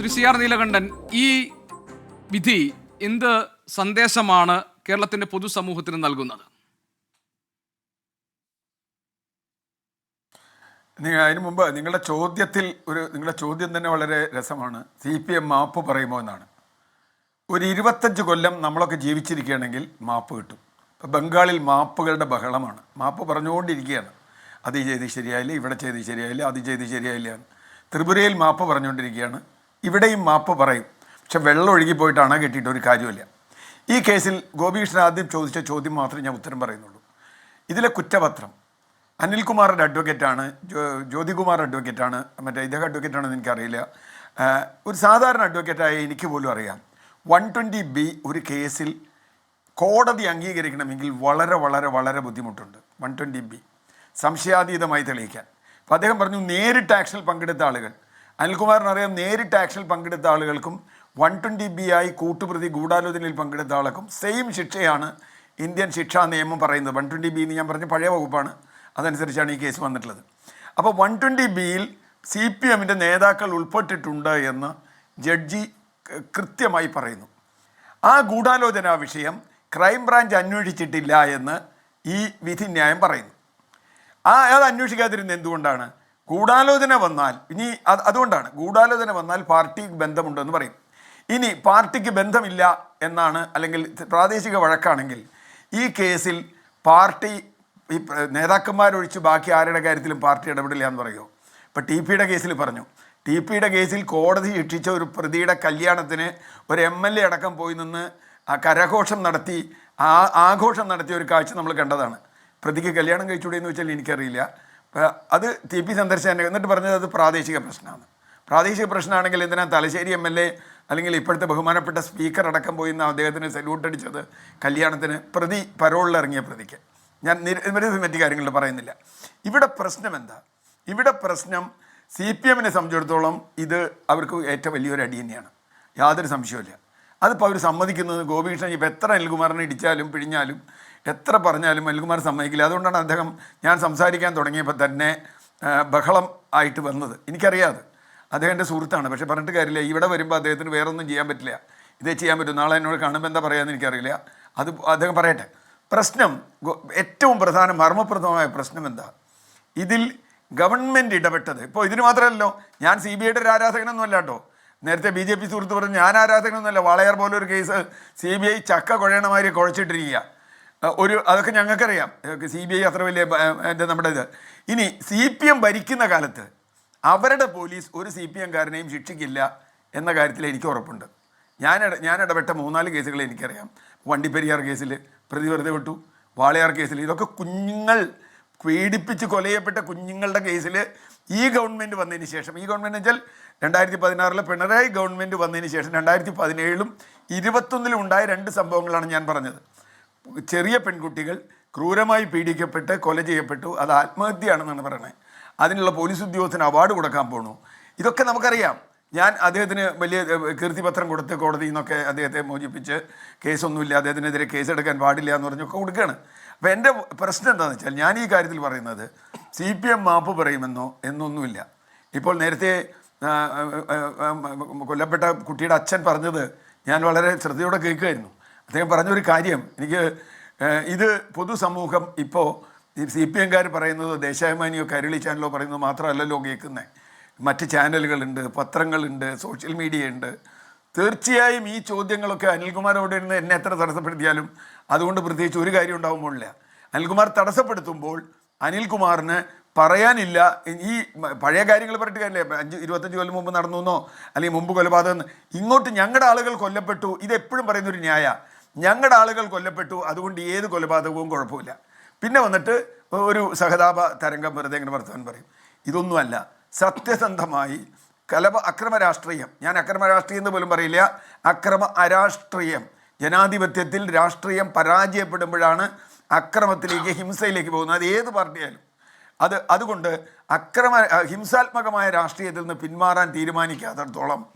Shri C R Neelakantan ഈ വിധി എന്ത് സന്ദേശമാണ് കേരളത്തിന്റെ പൊതുസമൂഹത്തിന് നൽകുന്നത്? അതിനു മുമ്പ് നിങ്ങളുടെ ചോദ്യത്തിൽ ഒരു നിങ്ങളുടെ ചോദ്യം തന്നെ വളരെ രസമാണ്. സി പി എം മാപ്പ് പറയുമോ എന്നാണ്. ഒരു ഇരുപത്തഞ്ച് കൊല്ലം നമ്മളൊക്കെ ജീവിച്ചിരിക്കുകയാണെങ്കിൽ മാപ്പ് കിട്ടും. ബംഗാളിൽ മാപ്പുകളുടെ ബഹളമാണ്. മാപ്പ് പറഞ്ഞുകൊണ്ടിരിക്കുകയാണ്. അത് ചെയ്ത് ശരിയായില്ല ഇവിടെ ചെയ്ത് ശരിയായില്ല അത് ചെയ്ത് ശരിയായില്ല ത്രിപുരയിൽ മാപ്പ് പറഞ്ഞുകൊണ്ടിരിക്കുകയാണ്. ഇവിടെയും മാപ്പ് പറയും. പക്ഷെ വെള്ളം ഒഴുകി കെട്ടിയിട്ട് ഒരു കാര്യമില്ല ഈ കേസിൽ ഗോപികൃഷ്ണൻ ആദ്യം ചോദിച്ച ചോദ്യം മാത്രമേ ഞാൻ ഉത്തരം പറയുന്നുള്ളൂ. ഇതിലെ കുറ്റപത്രം. അനിൽകുമാറിന്റെ അഡ്വക്കേറ്റാണ് ജ്യോ ജ്യോതികുമാർ അഡ്വക്കേറ്റാണ് മറ്റേ ഇദ്ദേഹം അഡ്വക്കേറ്റാണെന്ന് എനിക്കറിയില്ല. ഒരു സാധാരണ അഡ്വക്കേറ്റായ എനിക്ക് പോലും അറിയാം. വൺ ട്വന്റി ബി ഒരു കേസിൽ കോടതി അംഗീകരിക്കണമെങ്കിൽ വളരെ വളരെ വളരെ ബുദ്ധിമുട്ടുണ്ട്. One twenty B. സംശയാതീതമായി തെളിയിക്കാൻ. അപ്പോൾ അദ്ദേഹം പറഞ്ഞു നേരിട്ട് ആക്ഷനിൽ പങ്കെടുത്ത ആളുകൾ. അനിൽകുമാറിനറിയാം നേരിട്ട് ആക്ഷനിൽ പങ്കെടുത്ത ആളുകൾക്കും വൺ ട്വന്റി ബി ആയി കൂട്ടുപ്രതി ഗൂഢാലോചനയിൽ പങ്കെടുത്ത ആൾക്കും സെയിം ശിക്ഷയാണ് ഇന്ത്യൻ ശിക്ഷാ നിയമം പറയുന്നത്. വൺ ട്വന്റി ബി എന്ന് ഞാൻ പറഞ്ഞ പഴയ വകുപ്പാണ്. അതനുസരിച്ചാണ് ഈ കേസ് വന്നിട്ടുള്ളത്. അപ്പോൾ വൺ ട്വന്റി ബിയിൽ സി പി എമ്മിന്റെ നേതാക്കൾ ഉൾപ്പെട്ടിട്ടുണ്ട് എന്ന് ജഡ്ജി കൃത്യമായി പറയുന്നു. ആ ഗൂഢാലോചന വിഷയം ക്രൈംബ്രാഞ്ച് അന്വേഷിച്ചിട്ടില്ല എന്ന് ഈ വിധിന്യായം പറയുന്നു. ആ അത് അന്വേഷിക്കാതിരുന്നത് എന്തുകൊണ്ടാണ്? ഗൂഢാലോചന വന്നാൽ ഇനി അത് അതുകൊണ്ടാണ് ഗൂഢാലോചന വന്നാൽ പാർട്ടി ബന്ധമുണ്ടെന്ന് പറയും. ഇനി പാർട്ടിക്ക് ബന്ധമില്ല എന്നാണ് അല്ലെങ്കിൽ പ്രാദേശിക വഴക്കാണെങ്കിൽ ഈ കേസിൽ പാർട്ടി ഈ നേതാക്കന്മാരൊഴിച്ച് ബാക്കി ആരുടെ കാര്യത്തിലും പാർട്ടി ഇടപെടില്ല എന്ന് പറയുമോ? ഇപ്പം ടി പിയുടെ കേസിൽ പറഞ്ഞു. ടി പിയുടെ കേസിൽ കോടതി ശിക്ഷിച്ച ഒരു പ്രതിയുടെ കല്യാണത്തിന് ഒരു എം എൽ എ അടക്കം പോയി നിന്ന് ആ കരഘോഷം നടത്തി ആ ആഘോഷം നടത്തിയ ഒരു കാഴ്ച നമ്മൾ കണ്ടതാണ്. പ്രതിക്ക് കല്യാണം കഴിച്ചുകൂടെ എന്ന് വെച്ചാൽ എനിക്കറിയില്ല. അത് ടി പി സന്ദർശന എന്നിട്ട് പറഞ്ഞത് അത് പ്രാദേശിക പ്രശ്നമാണ്. പ്രാദേശിക പ്രശ്നമാണെങ്കിൽ എന്തിനാ തലശ്ശേരി എം എൽ എ അല്ലെങ്കിൽ ഇപ്പോഴത്തെ ബഹുമാനപ്പെട്ട സ്പീക്കർ അടക്കം പോയി നിന്ന് അദ്ദേഹത്തിന് സല്യൂട്ട് അടിച്ചത് കല്യാണത്തിന് പ്രതി പരോളിൽ ഇറങ്ങിയ പ്രതിക്ക്. ഞാൻ നിരവധി മറ്റു കാര്യങ്ങളിൽ പറയുന്നില്ല. ഇവിടെ പ്രശ്നം എന്താ? ഇവിടെ പ്രശ്നം സി പി എമ്മിനെ സംബന്ധിച്ചിടത്തോളം ഇത് അവർക്ക് ഏറ്റവും വലിയൊരു അടി തന്നെയാണ്. യാതൊരു സംശയവുമില്ല. അതിപ്പോൾ അവർ സമ്മതിക്കുന്നത് ഗോപികൃഷ്ണൻ ഇപ്പോൾ എത്ര അനിൽകുമാറിനെ ഇടിച്ചാലും പിഴിഞ്ഞാലും എത്ര പറഞ്ഞാലും അനിൽകുമാർ സമ്മതിക്കില്ല. അതുകൊണ്ടാണ് അദ്ദേഹം ഞാൻ സംസാരിക്കാൻ തുടങ്ങിയപ്പോൾ തന്നെ ബഹളം ആയിട്ട് വന്നത്. എനിക്കറിയാതെ അദ്ദേഹം എന്റെ സുഹൃത്താണ്. പക്ഷേ പറഞ്ഞിട്ട് കാര്യമില്ല. ഇവിടെ വരുമ്പോൾ അദ്ദേഹത്തിന് വേറെ ഒന്നും ചെയ്യാൻ പറ്റില്ല. ഇതേ ചെയ്യാൻ പറ്റും. നാളെ എന്നോട് കാണുമ്പോൾ എന്താ പറയാമെന്ന് എനിക്കറിയില്ല. അത് അദ്ദേഹം പറയട്ടെ. പ്രശ്നം ഏറ്റവും പ്രധാന മർമ്മപ്രദമായ പ്രശ്നം എന്താ? ഇതിൽ ഗവൺമെന്റ് ഇടപെട്ടത് ഇപ്പോൾ ഇതിന് മാത്രമല്ലല്ലോ ഞാൻ സി ബി ഐയുടെ ഒരു ആരാധകനൊന്നും അല്ല കേട്ടോ. നേരത്തെ ബി ജെ പി സുഹൃത്ത് പറഞ്ഞു ഞാൻ ആരാധകനൊന്നുമല്ല. വാളയാർ പോലൊരു കേസ് സി ബി ഐ ചക്ക കുഴയണമാതിരി കുഴച്ചിട്ടിരിക്കുക. ഒരു അതൊക്കെ ഞങ്ങൾക്കറിയാം. സി ബി ഐ അത്ര വലിയ എന്റെ നമ്മുടെ ഇത്. ഇനി സി പി എം ഭരിക്കുന്ന കാലത്ത് അവരുടെ പോലീസ് ഒരു സി പി എംകാരനെയും ശിക്ഷിക്കില്ല എന്ന കാര്യത്തിൽ എനിക്ക് ഉറപ്പുണ്ട്. ഞാൻ ഞാൻ ഇടപെട്ട മൂന്നാൽ കേസുകൾ എനിക്കറിയാം. വണ്ടിപ്പെരിയാർ കേസിൽ പ്രതി വെറുതെ വിട്ടു. വാളയാർ കേസിൽ ഇതൊക്കെ കുഞ്ഞുങ്ങൾ പീഡിപ്പിച്ച് കൊല ചെയ്യപ്പെട്ട കുഞ്ഞുങ്ങളുടെ കേസിൽ ഈ ഗവൺമെന്റ് വന്നതിന് ശേഷം ഈ ഗവൺമെന്റ് വെച്ചാൽ രണ്ടായിരത്തി പതിനാറിലെ പിണറായി ഗവൺമെന്റ് വന്നതിന് ശേഷം രണ്ടായിരത്തി പതിനേഴിലും ഇരുപത്തൊന്നിലും ഉണ്ടായ രണ്ട് സംഭവങ്ങളാണ് ഞാൻ പറഞ്ഞത്. ചെറിയ പെൺകുട്ടികൾ ക്രൂരമായി പീഡിക്കപ്പെട്ട് കൊല ചെയ്യപ്പെട്ടു. അത് ആത്മഹത്യയാണെന്നാണ് പറയുന്നത് അതിനുള്ള പോലീസ് ഉദ്യോഗസ്ഥന് അവാർഡ് കൊടുക്കാൻ പോണു. ഇതൊക്കെ നമുക്കറിയാം. ഞാൻ അദ്ദേഹത്തിന് വലിയ കീർത്തിപത്രം കൊടുത്ത് കോടതിയിൽ നിന്നൊക്കെ അദ്ദേഹത്തെ മോചിപ്പിച്ച് കേസൊന്നുമില്ല. അദ്ദേഹത്തിനെതിരെ കേസെടുക്കാൻ പാടില്ല എന്ന് പറഞ്ഞൊക്കെ കൊടുക്കുകയാണ് അപ്പോൾ എന്റെ പ്രശ്നം എന്താണെന്ന് വെച്ചാൽ ഞാൻ ഈ കാര്യത്തിൽ പറയുന്നത് സി പി എം മാപ്പ് പറയുമെന്നോ എന്നൊന്നുമില്ല. ഇപ്പോൾ നേരത്തെ കൊല്ലപ്പെട്ട കുട്ടിയുടെ അച്ഛൻ പറഞ്ഞത് ഞാൻ വളരെ ശ്രദ്ധയോടെ കേൾക്കുമായിരുന്നു അദ്ദേഹം പറഞ്ഞൊരു കാര്യം. എനിക്ക് ഇത് പൊതുസമൂഹം ഇപ്പോൾ സി പി എംകാർ പറയുന്നത് ദേശാഭിമാനിയോ കരളി ചാനലോ പറയുന്നത് മാത്രമല്ലല്ലോ കേൾക്കുന്നത് മറ്റ് ചാനലുകളുണ്ട് പത്രങ്ങളുണ്ട് സോഷ്യൽ മീഡിയ ഉണ്ട് തീർച്ചയായും ഈ ചോദ്യങ്ങളൊക്കെ അനിൽകുമാറോട് ഇരുന്ന് എന്നെ എത്ര തടസ്സപ്പെടുത്തിയാലും അതുകൊണ്ട് പ്രത്യേകിച്ച് ഒരു കാര്യം ഉണ്ടാകുമ്പോഴില്ല അനിൽകുമാർ തടസ്സപ്പെടുത്തുമ്പോൾ അനിൽകുമാറിന് പറയാനില്ല. ഈ പഴയ കാര്യങ്ങൾ പറഞ്ഞിട്ട് കാര്യമില്ല. അഞ്ച് ഇരുപത്തഞ്ച് കൊല്ലം മുമ്പ് നടന്നു എന്നോ അല്ലെങ്കിൽ മുമ്പ് കൊലപാതകം ഇങ്ങോട്ട് ഞങ്ങളുടെ ആളുകൾ കൊല്ലപ്പെട്ടു. ഇതെപ്പോഴും പറയുന്നൊരു ന്യായ. ഞങ്ങളുടെ ആളുകൾ കൊല്ലപ്പെട്ടു അതുകൊണ്ട് ഏത് കൊലപാതകവും കുഴപ്പമില്ല. പിന്നെ വന്നിട്ട് ഒരു സഹതാപ തരംഗം വെറുതെ ഇങ്ങനെ വർത്തമാനം പറയും. ഇതൊന്നുമല്ല സത്യസന്ധമായി കലപ അക്രമ രാഷ്ട്രീയം. ഞാൻ അക്രമ രാഷ്ട്രീയം എന്ന് പോലും പറയില്ല. അക്രമ അരാഷ്ട്രീയം. ജനാധിപത്യത്തിൽ രാഷ്ട്രീയം പരാജയപ്പെടുമ്പോഴാണ് അക്രമത്തിലേക്ക് ഹിംസയിലേക്ക് പോകുന്നത്. അത് ഏത് പാർട്ടിയായാലും. അത് അതുകൊണ്ട് അക്രമ ഹിംസാത്മകമായ രാഷ്ട്രീയത്തിൽ നിന്ന് പിന്മാറാൻ തീരുമാനിക്കാത്തടത്തോളം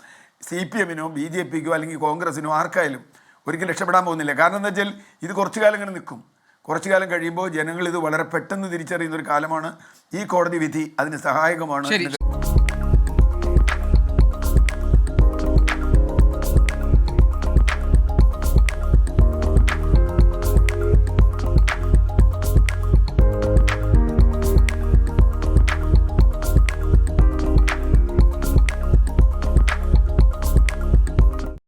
സി പി എമ്മിനോ ബി ജെ പിക്കോ അല്ലെങ്കിൽ കോൺഗ്രസിനോ ആർക്കായാലും ഒരിക്കലും രക്ഷപ്പെടാൻ പോകുന്നില്ല. കാരണം എന്താ വെച്ചാൽ ഇത് കുറച്ചു കാലം ഇങ്ങനെ നിൽക്കും. കുറച്ചു കാലം കഴിയുമ്പോൾ ജനങ്ങൾ ഇത് വളരെ പെട്ടെന്ന് തിരിച്ചറിയുന്ന ഒരു കാലമാണ്. ഈ കോടതി വിധി അതിന് സഹായകമാണ്